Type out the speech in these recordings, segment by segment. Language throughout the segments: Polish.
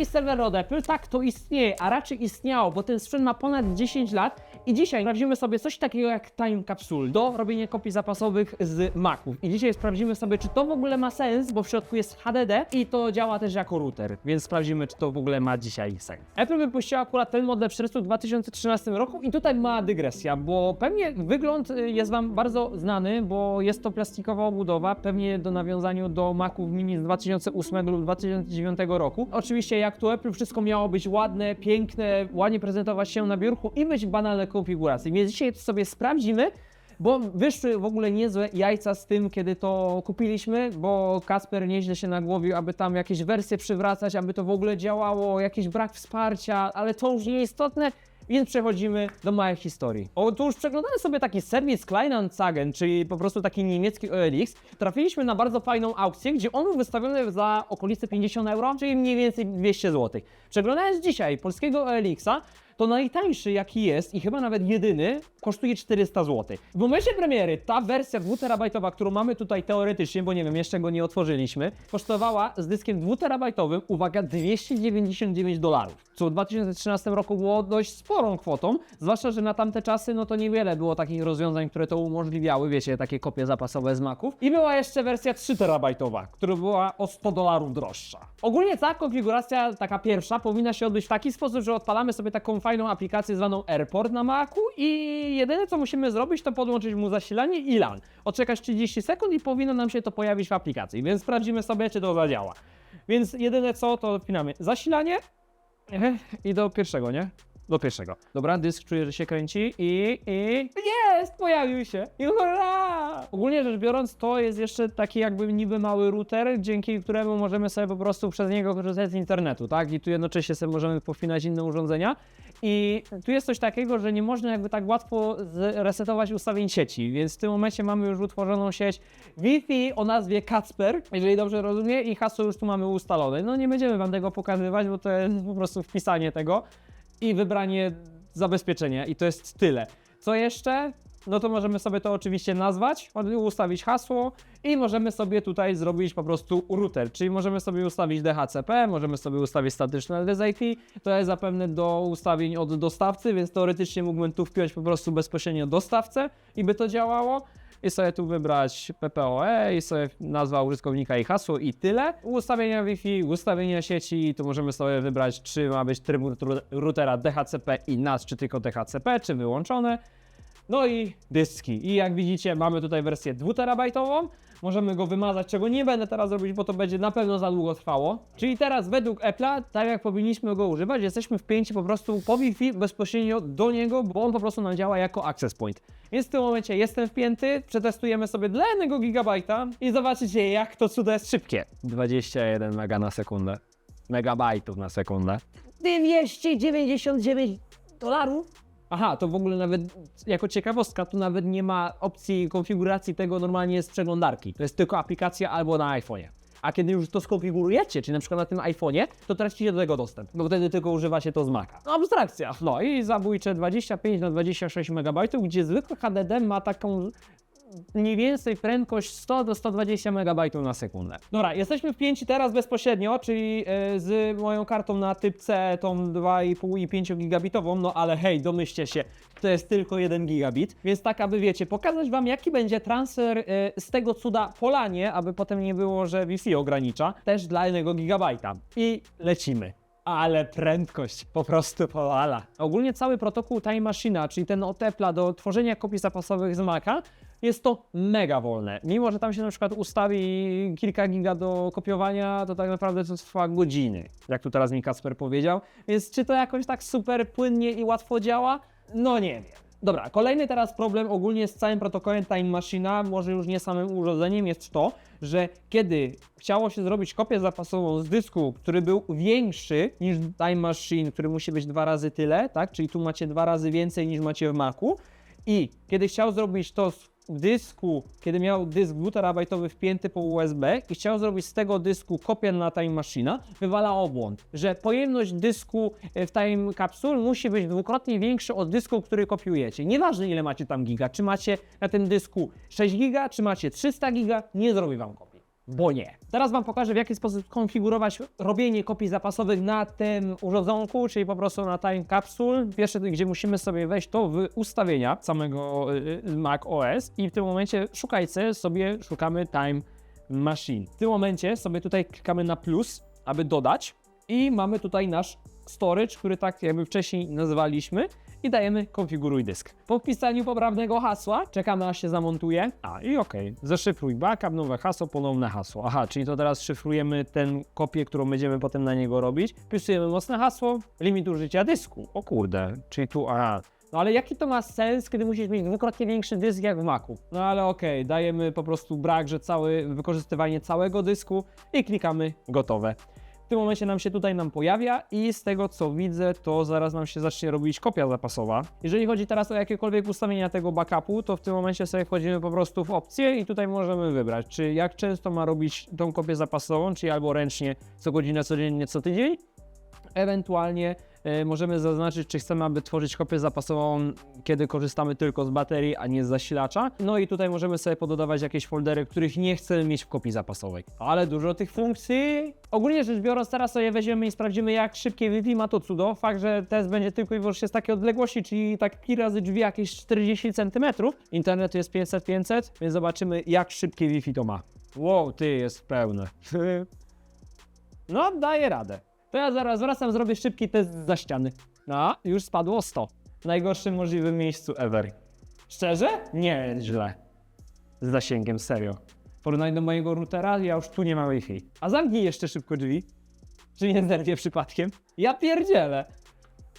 jakiś serwer od Apple, tak, to istnieje, a raczej istniało, bo ten sprzęt ma ponad 10 lat i dzisiaj sprawdzimy sobie coś takiego jak Time Capsule do robienia kopii zapasowych z Maców. I dzisiaj sprawdzimy sobie, czy to w ogóle ma sens, bo w środku jest HDD i to działa też jako router, więc sprawdzimy, czy to w ogóle ma dzisiaj sens. Apple wypuściła akurat ten model w czerwcu 2013 roku i tutaj ma dygresja, bo pewnie wygląd y, jest Wam bardzo znany, bo jest to plastikowa obudowa, pewnie do nawiązaniu do Maców Mini z 2008 lub 2009 roku. Oczywiście jak tu Apple wszystko miało być ładne, piękne, ładnie prezentować się na biurku i być w banalnej konfiguracji, więc dzisiaj to sobie sprawdzimy, bo wyszły w ogóle niezłe jajca z tym, kiedy to kupiliśmy, bo Kasper nieźle się nagłowił, aby tam jakieś wersje przywracać, aby to w ogóle działało, jakiś brak wsparcia, ale to już nieistotne. Więc przechodzimy do małej historii. Otóż przeglądamy sobie taki serwis Kleinanzeigen, czyli po prostu taki niemiecki OLX. Trafiliśmy na bardzo fajną aukcję, gdzie on był wystawiony za okolice 50 euro, czyli mniej więcej 200 zł. Przeglądając dzisiaj polskiego OLX-a, to najtańszy jaki jest i chyba nawet jedyny kosztuje 400 zł. W momencie premiery ta wersja 2TB, którą mamy tutaj teoretycznie, bo nie wiem, jeszcze go nie otworzyliśmy, kosztowała z dyskiem 2TB, uwaga, 299 dolarów, co w 2013 roku było dość sporą kwotą, zwłaszcza, że na tamte czasy no to niewiele było takich rozwiązań, które to umożliwiały, wiecie, takie kopie zapasowe z Maców. I była jeszcze wersja 3TB, która była o 100 dolarów droższa. Ogólnie ta konfiguracja, taka pierwsza, powinna się odbyć w taki sposób, że odpalamy sobie taką fajną aplikację zwaną Airport na Macu i jedyne co musimy zrobić to podłączyć mu zasilanie i LAN. Odczekać 30 sekund i powinno nam się to pojawić w aplikacji, więc sprawdzimy sobie czy to zadziała. Więc jedyne co to odpinamy zasilanie i do pierwszego, nie? Do pierwszego. Dobra, dysk czuję, że się kręci i, i jest, pojawił się. I hurra! Ogólnie rzecz biorąc, to jest jeszcze taki jakby niby mały router, dzięki któremu możemy sobie po prostu przez niego korzystać z internetu, tak? I tu jednocześnie sobie możemy powpinać inne urządzenia. I tu jest coś takiego, że nie można jakby tak łatwo zresetować ustawień sieci, więc w tym momencie mamy już utworzoną sieć Wi-Fi o nazwie Kacper, jeżeli dobrze rozumiem, i hasło już tu mamy ustalone. No nie będziemy wam tego pokazywać, bo to jest po prostu wpisanie tego i wybranie zabezpieczenia i to jest tyle. Co jeszcze? No to możemy sobie to oczywiście nazwać, ustawić hasło i możemy sobie tutaj zrobić po prostu router, czyli możemy sobie ustawić DHCP, możemy sobie ustawić statyczne IP, to jest zapewne do ustawień od dostawcy, więc teoretycznie mógłbym tu wpiąć po prostu bezpośrednio dostawcę i by to działało i sobie tu wybrać PPOE i sobie nazwa użytkownika i hasło i tyle. Ustawienia Wi-Fi, ustawienia sieci, tu możemy sobie wybrać, czy ma być tryb routera DHCP i NAS, czy tylko DHCP, czy wyłączone. No i dyski. I jak widzicie, mamy tutaj wersję 2TB. Możemy go wymazać, czego nie będę teraz robić, bo to będzie na pewno za długo trwało. Czyli teraz według Apple'a, tak jak powinniśmy go używać, jesteśmy wpięci po prostu po Wi-Fi bezpośrednio do niego, bo on po prostu nam działa jako access point. Więc w tym momencie jestem wpięty, przetestujemy sobie dla 1 gigabajta i zobaczycie jak to cudo jest szybkie. 21 mega na sekundę. Megabajtów na sekundę. 299 dolarów? Aha, to w ogóle nawet jako ciekawostka, tu nawet nie ma opcji konfiguracji tego normalnie z przeglądarki. To jest tylko aplikacja albo na iPhone'ie. A kiedy już to skonfigurujecie, czyli na przykład na tym iPhone'ie, to tracicie do tego dostęp, bo wtedy tylko używacie to z Maca. No abstrakcja. No i zabójcze 25 na 26 MB, gdzie zwykły HDD ma taką mniej więcej prędkość 100 do 120 MB na sekundę. Dobra, jesteśmy wpięci teraz bezpośrednio, czyli e, z moją kartą na typ C, tą 2,5 i 5 gigabitową, no ale hej, domyślcie się, to jest tylko 1 gigabit, więc tak, aby wiecie, pokazać Wam jaki będzie transfer e, z tego cuda po lanie, aby potem nie było, że Wi-Fi ogranicza, też dla 1 gigabajta. I lecimy. Ale prędkość po prostu powala. Ogólnie cały protokół Time Machine, czyli ten od Apple'a do tworzenia kopii zapasowych z Maca, jest to mega wolne. Mimo, że tam się na przykład ustawi kilka giga do kopiowania, to tak naprawdę to trwa godziny, jak tu teraz mi Kasper powiedział. Więc czy to jakoś tak super płynnie i łatwo działa? No nie wiem. Dobra, kolejny teraz problem ogólnie z całym protokołem Time Machina, może już nie samym urządzeniem, jest to, że kiedy chciało się zrobić kopię zapasową z dysku, który był większy niż Time Machine, który musi być dwa razy tyle, tak? Czyli tu macie dwa razy więcej niż macie w Macu. I kiedy chciał zrobić to z- dysku, kiedy miał dysk 2 wpięty po USB i chciał zrobić z tego dysku kopię na Time Machine'a, wywalało błąd, że pojemność dysku e, w Time Capsule musi być dwukrotnie większa od dysku, który kopiujecie. Nieważne ile macie tam giga, czy macie na tym dysku 6 giga, czy macie 300 giga, nie zrobi wam kopii. Bo nie. Teraz Wam pokażę, w jaki sposób konfigurować robienie kopii zapasowych na tym urządzonku, czyli po prostu na Time Capsule. Pierwsze, gdzie musimy sobie wejść, to w ustawienia samego y, y, Mac OS i w tym momencie szukajcie sobie, szukamy Time Machine. W tym momencie sobie tutaj klikamy na plus, aby dodać i mamy tutaj nasz storage, który tak jakby wcześniej nazywaliśmy i dajemy konfiguruj dysk. Po wpisaniu poprawnego hasła czekamy aż się zamontuje. A i okej, zaszyfruj backup, nowe hasło, ponowne hasło. Aha, czyli to teraz szyfrujemy tę kopię, którą będziemy potem na niego robić. Wpisujemy mocne hasło, limit użycia dysku. O kurde, czyli tu, aha, no ale jaki to ma sens, kiedy musisz mieć dwukrotnie większy dysk jak w Macu? No ale okej, dajemy po prostu brak, że całe wykorzystywanie całego dysku i klikamy gotowe. Tym momencie nam się tutaj nam pojawia i z tego co widzę, to zaraz nam się zacznie robić kopia zapasowa. Jeżeli chodzi teraz o jakiekolwiek ustawienia tego backupu, to w tym momencie sobie wchodzimy po prostu w opcję i tutaj możemy wybrać, czy jak często ma robić tą kopię zapasową, czyli albo ręcznie co godzinę, codziennie, co tydzień, Ewentualnie e, możemy zaznaczyć, czy chcemy, aby tworzyć kopię zapasową, kiedy korzystamy tylko z baterii, a nie z zasilacza. No i tutaj możemy sobie pododawać jakieś foldery, których nie chcemy mieć w kopii zapasowej. Ale dużo tych funkcji. Ogólnie rzecz biorąc, teraz sobie weźmiemy i sprawdzimy, jak szybkie Wi-Fi ma to cudo. Fakt, że test będzie tylko i wyłącznie z takiej odległości, czyli tak pi razy drzwi jakieś 40 cm. Internetu jest 500-500, więc zobaczymy, jak szybkie Wi-Fi to ma. Wow, ty jest pełne. No, daje radę. To ja zaraz wracam, zrobię szybki test za ściany. No, już spadło 100. W najgorszym możliwym miejscu ever. Szczerze? Nie, źle. Z zasięgiem, serio. W porównaniu do mojego routera, ja już tu nie mam Wi-Fi. A zamknij jeszcze szybko drzwi. Czy nie zerwie przypadkiem? Ja pierdzielę.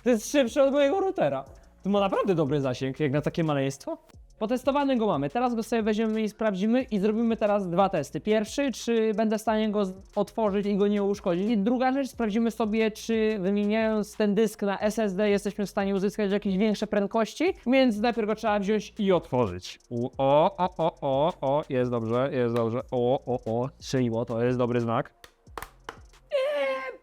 To jest szybsze od mojego routera. To ma naprawdę dobry zasięg, jak na takie maleństwo. Potestowany go mamy. Teraz go sobie weźmiemy i sprawdzimy i zrobimy teraz dwa testy. Pierwszy, czy będę w stanie go otworzyć i go nie uszkodzić. I druga rzecz, sprawdzimy sobie, czy wymieniając ten dysk na SSD jesteśmy w stanie uzyskać jakieś większe prędkości, więc najpierw go trzeba wziąć i otworzyć. U, o, o, o, o, o, jest dobrze, jest dobrze. O, o, o, strzeliło, to jest dobry znak.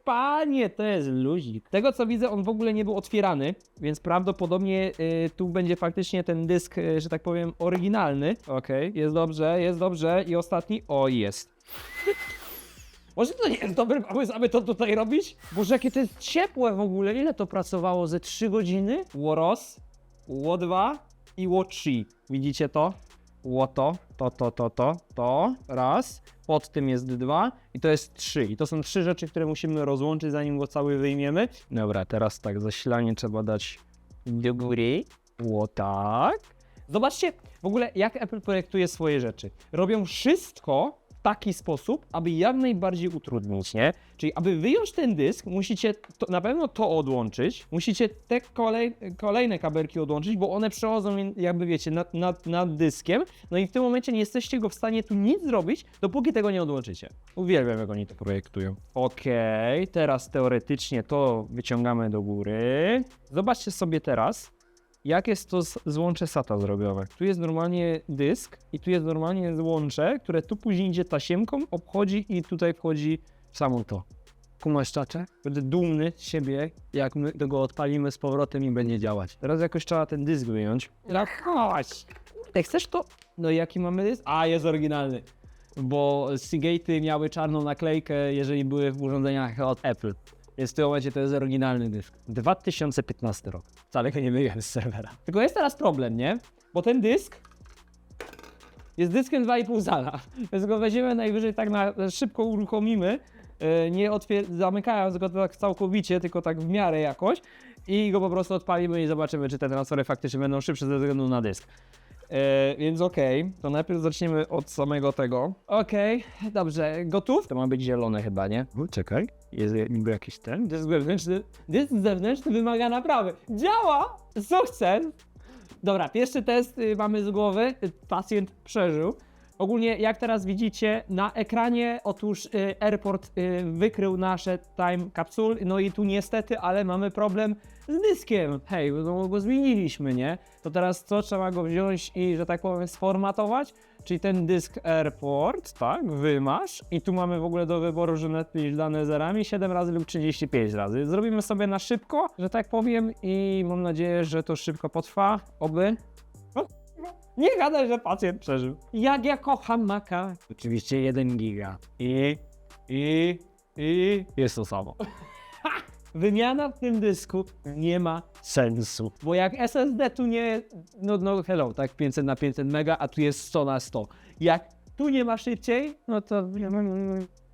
Panie, to jest luzik. Tego co widzę, on w ogóle nie był otwierany, więc prawdopodobnie y, tu będzie faktycznie ten dysk, y, że tak powiem, oryginalny. Okej, jest dobrze, jest dobrze. I ostatni, o jest. Może to nie jest dobry pomysł, aby to tutaj robić? Boże, jakie to jest ciepłe w ogóle. Ile to pracowało? Ze 3 godziny? Łoros, Ło2 i Ło3. Widzicie to? Łoto, to, to, to, to, to, raz, pod tym jest dwa i to jest trzy. I to są trzy rzeczy, które musimy rozłączyć, zanim go cały wyjmiemy. Dobra, teraz tak, zasilanie trzeba dać do góry. Ło tak. Zobaczcie w ogóle, jak Apple projektuje swoje rzeczy. Robią wszystko taki sposób, aby jak najbardziej utrudnić, nie? Czyli aby wyjąć ten dysk, musicie to, na pewno to odłączyć, musicie te kolej, kolejne kabelki odłączyć, bo one przechodzą jakby wiecie nad, nad, nad dyskiem, no i w tym momencie nie jesteście go w stanie tu nic zrobić, dopóki tego nie odłączycie. Uwielbiam, jak oni to projektują. Okej, teraz teoretycznie to wyciągamy do góry. Zobaczcie sobie teraz, jak jest to złącze SATA zrobione. Tu jest normalnie dysk i tu jest normalnie złącze, które tu później idzie tasiemką, obchodzi i tutaj wchodzi w samo to. Kumasz czacze? Będę dumny z siebie, jak my go odpalimy z powrotem i będzie działać. Teraz jakoś trzeba ten dysk wyjąć. No chodź! Jak chcesz to... No jaki mamy dysk? A, jest oryginalny. Bo Seagate'y miały czarną naklejkę, jeżeli były w urządzeniach od Apple. Więc w tym momencie to jest oryginalny dysk. 2015 rok. Wcale nie myłem z serwera. Tylko jest teraz problem, nie? Bo ten dysk jest dyskiem 2,5 zala. Więc go weźmiemy najwyżej tak na szybko uruchomimy, e, nie zamykając go tak całkowicie, tylko tak w miarę jakoś i go po prostu odpalimy i zobaczymy, czy te transfery faktycznie będą szybsze ze względu na dysk. E, więc okej, to najpierw zaczniemy od samego tego. Okej, dobrze, gotów? To ma być zielone chyba, nie? O, czekaj, jest niby jakiś ten. Dysk wewnętrzny, dysk zewnętrzny wymaga naprawy. Działa! Sukces! Dobra, pierwszy test y, mamy z głowy. Pacjent przeżył. Ogólnie, jak teraz widzicie na ekranie, otóż y, Airport y, wykrył nasze time capsule. No i tu niestety, ale mamy problem z dyskiem. Hej, no go zmieniliśmy, nie? To teraz co? Trzeba go wziąć i, że tak powiem, sformatować. Czyli ten dysk Airport, tak, wymasz. I tu mamy w ogóle do wyboru, że napisz dane zerami 7 razy lub 35 razy. Zrobimy sobie na szybko, że tak powiem, i mam nadzieję, że to szybko potrwa. Oby. Nie gadaj, że pacjent przeżył. Jak ja kocham Maca. Oczywiście 1 giga. I, i, i jest to samo. Wymiana w tym dysku nie ma sensu. Bo jak SSD tu nie, no, no hello, tak 500 na 500 mega, a tu jest 100 na 100. Jak tu nie ma szybciej, no to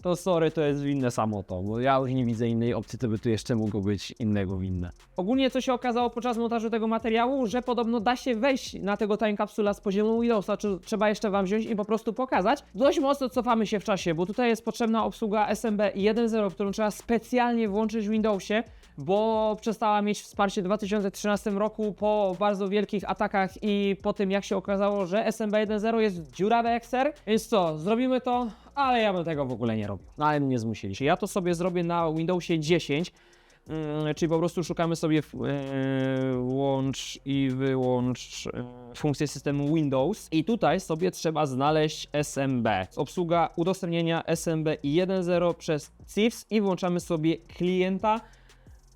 to sorry, to jest winne samo to, bo ja już nie widzę innej opcji, to by tu jeszcze mogło być innego winne. Ogólnie co się okazało podczas montażu tego materiału, że podobno da się wejść na tego time capsula z poziomu Windowsa, czy trzeba jeszcze wam wziąć i po prostu pokazać. Dość mocno cofamy się w czasie, bo tutaj jest potrzebna obsługa SMB 1.0, którą trzeba specjalnie włączyć w Windowsie, bo przestała mieć wsparcie w 2013 roku po bardzo wielkich atakach i po tym jak się okazało, że SMB 1.0 jest dziurawe jak ser. Więc co, zrobimy to, ale ja bym tego w ogóle nie robił. No ale mnie zmusili. Ja to sobie zrobię na Windowsie 10, mm, czyli po prostu szukamy sobie w, e, łącz i wyłącz e, funkcję systemu Windows i tutaj sobie trzeba znaleźć SMB. Obsługa udostępnienia SMB 1.0 przez CIFS i włączamy sobie klienta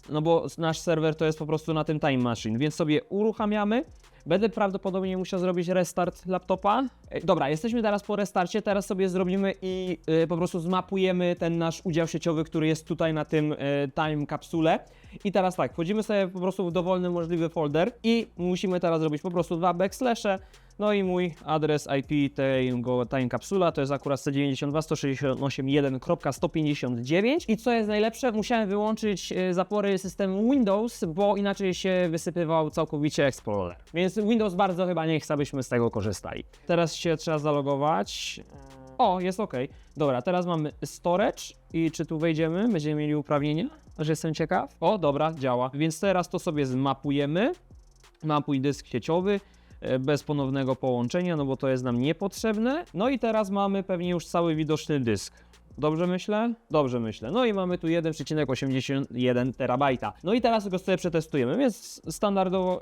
no bo nasz serwer to jest po prostu na tym Time Machine, więc sobie uruchamiamy. Będę prawdopodobnie musiał zrobić restart laptopa. Dobra, jesteśmy teraz po restarcie, teraz sobie zrobimy i y, po prostu zmapujemy ten nasz udział sieciowy, który jest tutaj na tym y, time kapsule. I teraz tak, wchodzimy sobie po prostu w dowolny możliwy folder i musimy teraz zrobić po prostu dwa backslashe, no i mój adres IP tego time kapsula to jest akurat 192.168.1.159 i co jest najlepsze, musiałem wyłączyć e, zapory systemu Windows, bo inaczej się wysypywał całkowicie Explorer. Więc Windows bardzo chyba nie chce, abyśmy z tego korzystali. Teraz się trzeba zalogować. O, jest ok. Dobra, teraz mamy storage i czy tu wejdziemy? Będziemy mieli uprawnienia? Że jestem ciekaw. O, dobra, działa. Więc teraz to sobie zmapujemy. Mapuj dysk sieciowy e, bez ponownego połączenia, no bo to jest nam niepotrzebne. No i teraz mamy pewnie już cały widoczny dysk. Dobrze myślę? Dobrze myślę. No i mamy tu 1,81 terabajta. No i teraz go sobie przetestujemy, więc standardowo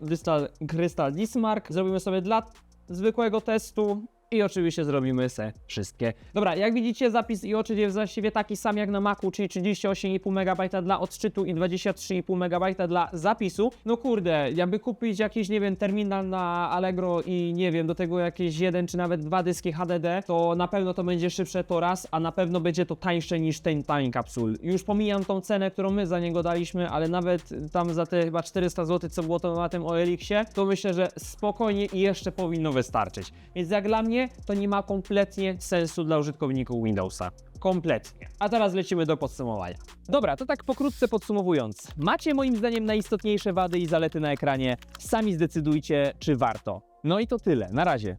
Crystal Dismark zrobimy sobie dla zwykłego testu i oczywiście zrobimy se wszystkie. Dobra, jak widzicie zapis i oczyt jest właściwie taki sam jak na Macu, czyli 38,5 MB dla odczytu i 23,5 MB dla zapisu. No kurde, jakby kupić jakiś, nie wiem, terminal na Allegro i nie wiem, do tego jakieś jeden czy nawet dwa dyski HDD, to na pewno to będzie szybsze to raz, a na pewno będzie to tańsze niż ten Time Capsule. Już pomijam tą cenę, którą my za niego daliśmy, ale nawet tam za te chyba 400 zł, co było to na tym OLX-ie, to myślę, że spokojnie i jeszcze powinno wystarczyć. Więc jak dla to nie ma kompletnie sensu dla użytkowników Windowsa. Kompletnie. A teraz lecimy do podsumowania. Dobra, to tak pokrótce podsumowując. Macie moim zdaniem najistotniejsze wady i zalety na ekranie. Sami zdecydujcie, czy warto. No i to tyle. Na razie.